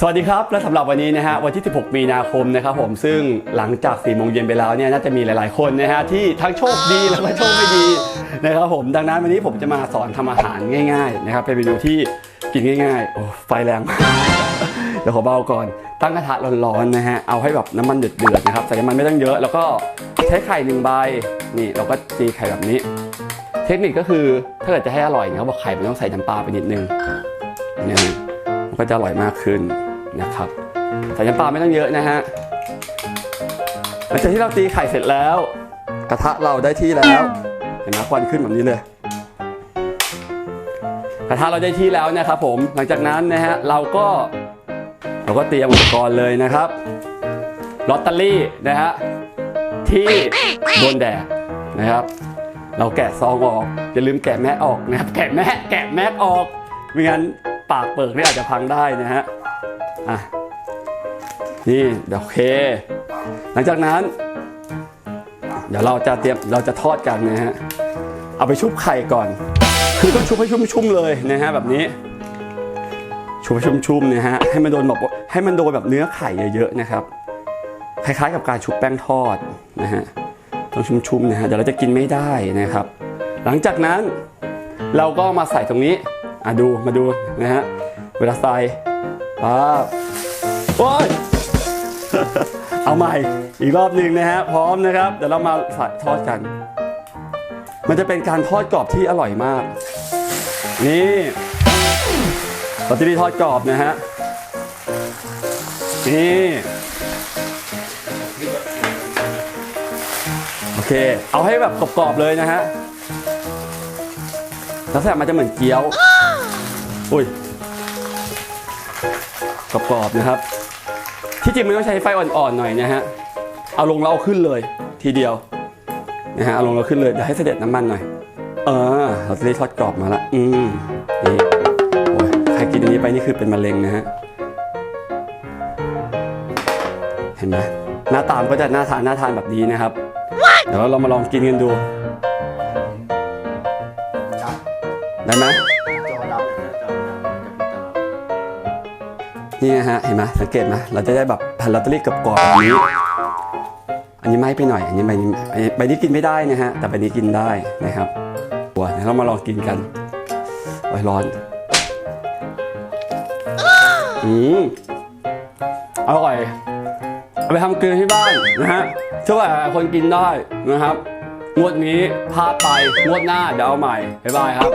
สวัสดีครับ และสำหรับวันนี้นะฮะวันที่ 16 มีนาคมนะครับผมซึ่งหลังจาก4โมงเย็นไปแล้วเนี่ยน่าจะมีหลาย ๆ คนนะฮะที่ทั้งโชคดีแล้วก็โชคไม่ดีนะครับผมดังนั้นวันนี้ผมจะมาสอนทำอาหารง่าย ๆ นะครับเป็นเมนูที่กินง่ายๆโอ้ไฟแรงมากเดี๋ยวขอเบาก่อนตั้งกระทะร้อนๆนะฮะเอาให้แบบน้ำมันเดือดๆนะครับใส่น้ำมันไม่ต้องเยอะ แล้วก็ใช้ไข่หนึ่งใบนี่เราก็ตีไข่แบบนี้ เทคนิคก็คือถ้าเกิดจะให้อร่อยเนี่ยเขาบอกไข่มันต้องใส่น้ำปลาไปนิดนึงนะฮะมันก็จะอร่อยมากขึ้น นะครับใส่น้ำปลาไม่ต้องเยอะนะฮะหลังจากที่เราตีไข่เสร็จแล้ว กระทะเราได้ที่แล้วเห็นไหมควันขึ้นแบบนี้เลย กระทะเราได้ที่แล้วนะครับผมหลังจากนั้นนะฮะเราก็เราก็เตรียมอุปกรณ์เลยนะครับลอตเตอรี่นะฮะที่โดนแดดนะครับ เราแกะซองออกอย่าลืมแกะแม่ออกนะครับ แกะแม่แกะแม่ออกไม่งั้นปากเปิกนี่อาจจะพังได้นะฮะ อะนี่เดี๋ยวโอเค หลังจากนั้น เดี๋ยวเราจะเตรียมเราจะทอดกันนะฮะเอาไปชุบไข่ก่อน คือต้องชุบให้ชุ่มๆเลยนะฮะแบบนี้ ชุบให้ชุ่มๆนะฮะให้มันโดนแบบให้มันโดนแบบเนื้อไข่เยอะๆนะครับคล้ายๆกับการชุบแป้งทอดนะฮะต้องชุ่มๆนะฮะเดี๋ยวเราจะกินไม่ได้นะครับ หลังจากนั้นเราก็มาใส่ตรงนี้อะดูมาดูนะฮะเวลาใส่ ปั๊บโอ้ย เอาใหม่ อีกรอบหนึ่งนะฮะ พร้อมนะครับ เดี๋ยวเรามาใส่ทอดกัน มันจะเป็นการทอดกรอบที่อร่อยมาก นี่ปฏิทินทอดกรอบนะฮะ นี่ โอเค เอาให้แบบกรอบๆเลยนะฮะลักษณะมันจะเหมือนเกี๊ยว อุ้ย กรอบๆนะครับ ที่จริงมันต้องใช้ไฟอ่อนๆหน่อยนะฮะเอาลงแล้วเอาขึ้นเลยทีเดียวนะฮะเอาลงแล้วขึ้นเลยเดี๋ยวให้เสด็จน้ำมันหน่อย เออ เราจะได้ทอดกรอบมาละอืมนี่โอ้ยใครกินอันนี้ไปนี่คือเป็นมะเร็งนะฮะเห็นไหมหน้าตามนก็จะน่าทานน่าทานแบบนี้นะครับ เดี๋ยวเรามาลองกินกันดู ได้ไหม นี่ฮะเห็นไหมสังเกตไหมเราจะได้แบบแผ่นลอตเตอรี่กับกรอบแบบนี้ อันนี้ไม่ไปหน่อย อันนี้ใบนี้ใบนี้กินไม่ได้นะฮะ แต่ใบนี้กินได้นะครับตัวเดี๋ยวเรามาลองกินกันโอ้ยร้อนอืมอร่อยเอาไปทำกินที่บ้านนะฮะเชื่อว่าหลายคนกินได้นะครับงวดนี้พลาดไปงวดหน้าเดี๋ยวเอาใหม่บ๊ายบายครับ